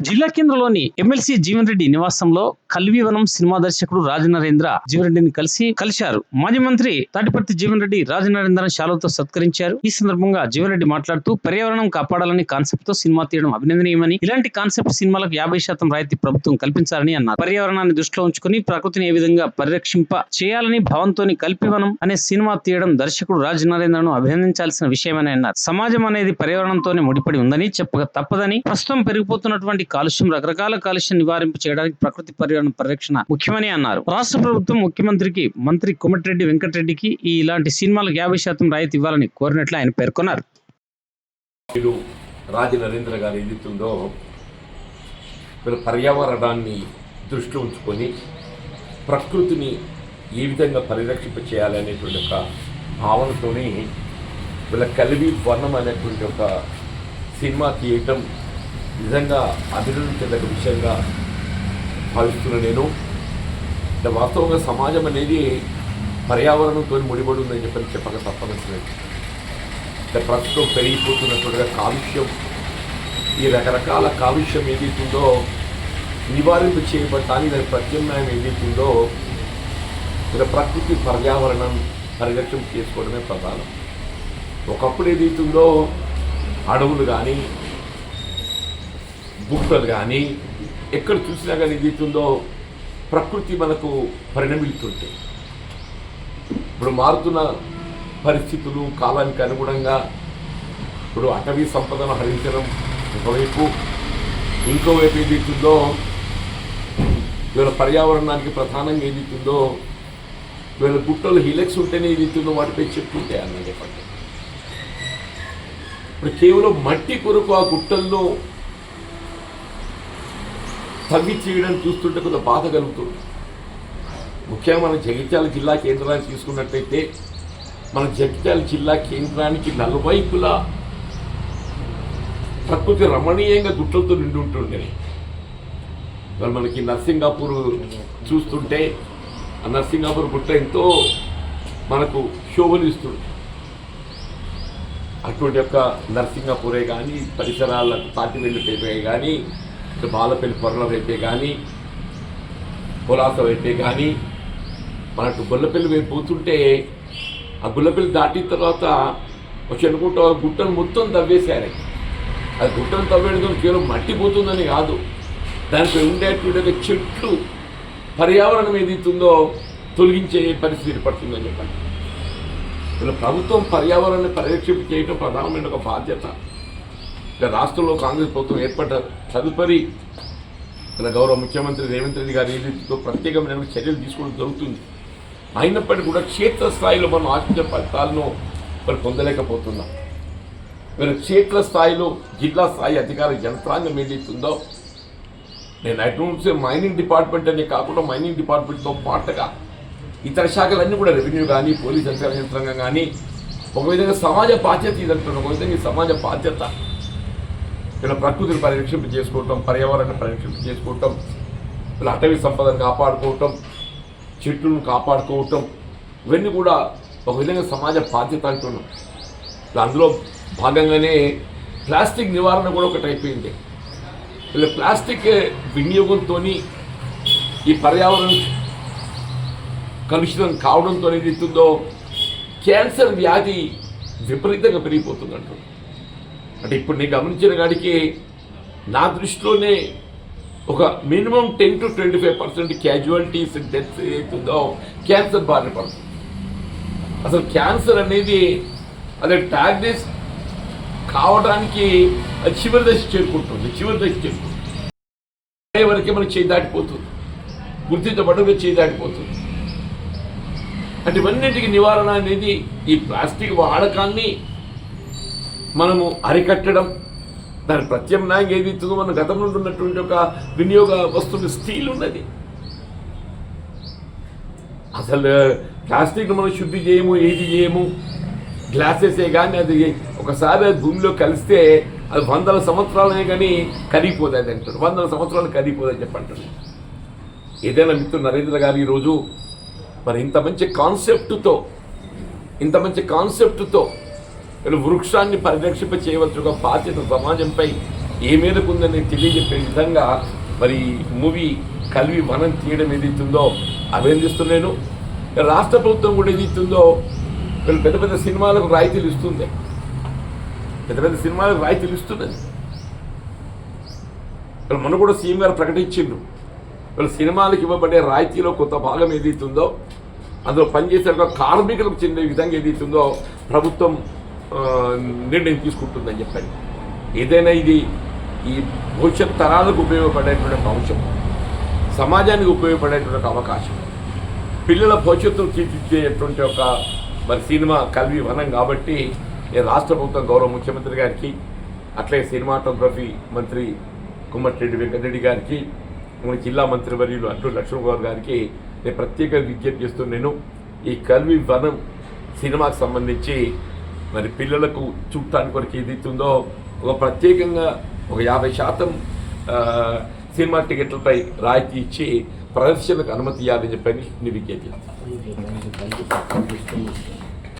జిల్లా కేంద్రంలోని ఎమ్మెల్సీ జీవన్ రెడ్డి నివాసంలో కల్వీవనం సినిమా దర్శకుడు రాజనరేంద్ర జీవన్ రెడ్డిని కలిసి కలిశారు. మాజీ మంత్రి తాటిపర్తి జీవన్ రెడ్డి రాజనరేంద్రను శాలతో సత్కరించారు. ఈ సందర్భంగా జీవన్ రెడ్డి మాట్లాడుతూ పర్యావరణం కాపాడాలని కాన్సెప్ట్తో సినిమా తీయడం అభినందనీయమని ఇలాంటి కాన్సెప్ట్ సినిమాలకు యాభై శాతం రాయితీ ప్రభుత్వం కల్పించాలని అన్నారు. పర్యావరణాన్ని దృష్టిలో ఉంచుకుని ప్రకృతిని ఏ విధంగా పరిరక్షింప చేయాలని భావంతోని కల్పివనం అనే సినిమా తీయడం దర్శకుడు రాజనరేంద్రను అభినందించాల్సిన విషయమని అన్నారు. సమాజం అనేది పర్యావరణంతోనే ముడిపడి ఉందని చెప్పక తప్పదని ప్రస్తుతం పెరిగిపోతున్నటువంటి కాలుష్యం రకరకాల కాలుష్యం నివారింపు చేయడానికి ప్రకృతి పర్యావరణ పరిరక్షణ ముఖ్యమని అన్నారు. రాష్ట్ర ప్రభుత్వం ముఖ్యమంత్రికి మంత్రి కోమటిరెడ్డి వెంకటరెడ్డికి ఈ ఇలాంటి సినిమాలకు యాభై శాతం రాయితీ ఇవ్వాలని కోరినట్లు ఆయన పేర్కొన్నారు. మీరు నరేంద్ర గారు ఏదైతుందో వీళ్ళ పర్యావరణాన్ని దృష్టిలో ఉంచుకొని ప్రకృతిని ఏ విధంగా పరిరక్షింప చేయాలి అనేటువంటి ఒక భావనతోనే వీళ్ళ కలివి వర్ణం అనేటువంటి ఒక సినిమా తీయటం నిజంగా అభివృద్ధి చెందక విషయంగా భావిస్తున్నా నేను అంటే వాస్తవంగా సమాజం అనేది పర్యావరణంతో ముడిపడి ఉందని చెప్పని చెప్పక తప్పనట్లేదు. అంటే ప్రస్తుతం పెరిగిపోతున్నట్టుగా కాలుష్యం ఈ రకరకాల కాలుష్యం ఏదైతుందో నివారింపు చేయబడటానికి దాని ప్రత్యామ్నాయం ఏదైతుందో ఇలా ప్రకృతి పర్యావరణం పరిరక్షణ చేసుకోవడమే ప్రధానం. ఒకప్పుడు ఏదైతుందో అడవులు కానీ బుక్కలు కానీ ఎక్కడ చూసినా కానీ ఏదైతుందో ప్రకృతి మనకు పరిణమిస్తుంటే ఇప్పుడు మారుతున్న పరిస్థితులు కాలానికి అనుగుణంగా ఇప్పుడు అటవీ సంపదను హరించడం ఒకవైపు ఇంకోవైపు ఏదైతుందో వీళ్ళ పర్యావరణానికి ప్రధానంగా ఏదైతుందో వీళ్ళ గుట్టలు హిలెక్స్ ఉంటేనే ఏదైతుందో వాటిపై చెప్పుంటాయి అన్న చెప్పండి ఇప్పుడు కేవలం మట్టి కొరకు ఆ గుట్టల్లో తవ్వి చేయడం చూస్తుంటే కొంత బాధ కలుగుతుంది. ముఖ్యంగా మనం జగిత్యాల జిల్లా కేంద్రాన్ని తీసుకున్నట్టయితే మన జగిత్యాల జిల్లా కేంద్రానికి నలువైపులా ప్రకృతి రమణీయంగా గుట్టలతో నిండి ఉంటుండే. మరి మనకి నర్సింగాపూర్ చూస్తుంటే ఆ నర్సింగాపూర్ గుట్ట ఎంతో మనకు శోభనిస్తుంది అటువంటి యొక్క నర్సింగాపూరే కానీ పరిసరాల తాటి వెళ్ళిపోయే కానీ ఇటు బాలపల్లి పొరల వైపే కానీ పొలాస వైపే కానీ మనకు గుల్లపల్లి వైపు పోతుంటే ఆ గుల్లపల్లి దాటిన తర్వాత వచ్చి అనుకుంటా గుట్టను మొత్తం తవ్వేశారు. అది గుట్టను తవ్వేయడం కేవలం మట్టి పోతుందని కాదు. దానిపై ఉండేటువంటి చెట్లు పర్యావరణం ఏదైతుందో తొలగించే పరిస్థితి ఏర్పడుతుందని చెప్పండి. ఇలా ప్రభుత్వం పర్యావరణాన్ని పరిరక్షింప చేయడం ప్రధానమైన ఒక బాధ్యత. ఇక రాష్ట్రంలో కాంగ్రెస్ ప్రభుత్వం ఏర్పడ్డ తదుపరి మన గౌరవ ముఖ్యమంత్రి రేవంత్ రెడ్డి గారి ఏదైతే ప్రత్యేకమైన చర్యలు తీసుకోవడం జరుగుతుంది. అయినప్పటికీ కూడా క్షేత్రస్థాయిలో మనం ఆశించే ఫలితాలను మరి పొందలేకపోతున్నాం. మరి క్షేత్ర స్థాయిలో జిల్లా స్థాయి అధికార యంత్రాంగం ఏదైతుందో నేను అటువంటి మైనింగ్ డిపార్ట్మెంట్ అనే కాకుండా మైనింగ్ డిపార్ట్మెంట్తో పాటుగా ఇతర శాఖలన్నీ కూడా రెవెన్యూ కానీ పోలీస్ అధికార యంత్రాంగం కానీ ఒక విధంగా సమాజ బాధ్యత ఇదంటున్నాం. ఒక విధంగా సమాజ బాధ్యత ఇలా ప్రకృతిని పరిరక్షింప చేసుకోవటం పర్యావరణాన్ని పరిరక్షింప చేసుకోవటం ఇలా అటవీ సంపదను కాపాడుకోవటం చెట్లను కాపాడుకోవటం ఇవన్నీ కూడా ఒక విధంగా సమాజ బాధ్యత అంటున్నాం. అందులో భాగంగానే ప్లాస్టిక్ నివారణ కూడా ఒకటి అయిపోయింది. ఇలా ప్లాస్టిక్ వినియోగంతో ఈ పర్యావరణం కలుషితం కావడంతో ఏదైతుందో క్యాన్సర్ వ్యాధి విపరీతంగా పెరిగిపోతుందంట అంటే ఇప్పుడు నేను గమనించిన కాడికి నా దృష్టిలోనే ఒక minimum ten to twenty five percent casualties death ఏదైతుందో క్యాన్సర్ బారిన పడుతుంది. అసలు క్యాన్సర్ అనేది అదే డయాగ్నోస్ కావడానికి అది చివరి దశ చేరుకుంటుంది. చివరి దశ చేరుకుంటుంది వరకే మనకి చేయి దాటిపోతుంది గుర్తించబడగా చేయి దాటిపోతుంది. అంటే ఇవన్నింటికి నివారణ అనేది ఈ ప్లాస్టిక్ వాడకాన్ని మనము అరికట్టడం దాని ప్రత్యామ్నాయం ఏది ఇస్తుందో మన గతంలో ఉన్నటువంటి ఒక వినియోగ వస్తువు స్టీల్ ఉన్నది. అసలు ప్లాస్టిక్ మనం శుద్ధి చేయము ఏది చేయము గ్లాసెసే కానీ అది ఒకసారి అది భూమిలో కలిస్తే అది వందల సంవత్సరాలనే కానీ కరిగిపోతుంది అది అంటారు. వందల సంవత్సరాలు కరిగిపోదని చెప్పంటారు. ఏదైనా మిత్రుడు నరేంద్ర గారు ఈరోజు మరి ఇంత మంచి కాన్సెప్ట్తో ఇంత మంచి కాన్సెప్ట్తో వృక్షాన్ని పరిరక్షింప చేయవచ్చు ఒక బాధ్యత సమాజంపై ఏ మేరకు ఉందని తెలియజెప్పే విధంగా మరి మూవీ కల్వి వనం తీయడం ఏదైతుందో అభినందిస్తున్నాను రాష్ట్ర ప్రభుత్వం కూడా ఏదైతుందో వీళ్ళు పెద్ద పెద్ద సినిమాలకు రాయితీలు ఇస్తుంది. పెద్ద పెద్ద సినిమాలకు రాయితీలు ఇస్తున్నది వీళ్ళు మొన్న కూడా సీఎం గారు ప్రకటించిండ్రు. వీళ్ళు సినిమాలకు ఇవ్వబడే రాయితీలో కొంత భాగం ఏదైతుందో అందులో పనిచేసే ఒక కార్మికులకు చెందే విధంగా ఏదైతుందో ప్రభుత్వం నిర్ణయం తీసుకుంటుందని చెప్పాను ఏదైనా ఇది ఈ భవిష్యత్ తరాలకు ఉపయోగపడేటువంటి అంశం సమాజానికి ఉపయోగపడేటువంటి అవకాశం పిల్లల భవిష్యత్తును తీర్చిచ్చేటువంటి ఒక మరి సినిమా కల్వి వనం కాబట్టి నేను రాష్ట్ర ప్రభుత్వం గౌరవ ముఖ్యమంత్రి గారికి అట్లే సినిమాటోగ్రఫీ మంత్రి కుమ్మటిరెడ్డి వెంకటరెడ్డి గారికి మన జిల్లా మంత్రివర్యులు అటు లక్ష్మణ్ గౌర్ గారికి నేను ప్రత్యేక విజ్ఞప్తి చేస్తున్నాను. ఈ కల్వి వనం సినిమాకు సంబంధించి మరి పిల్లలకు చూడటానికి వరకు ఏదైతుందో ఒక ప్రత్యేకంగా ఒక యాభై శాతం సినిమా టికెట్లపై రాయితీ ఇచ్చి ప్రదర్శనకు అనుమతి ఇవ్వాలని చెప్పని విజ్ఞప్తి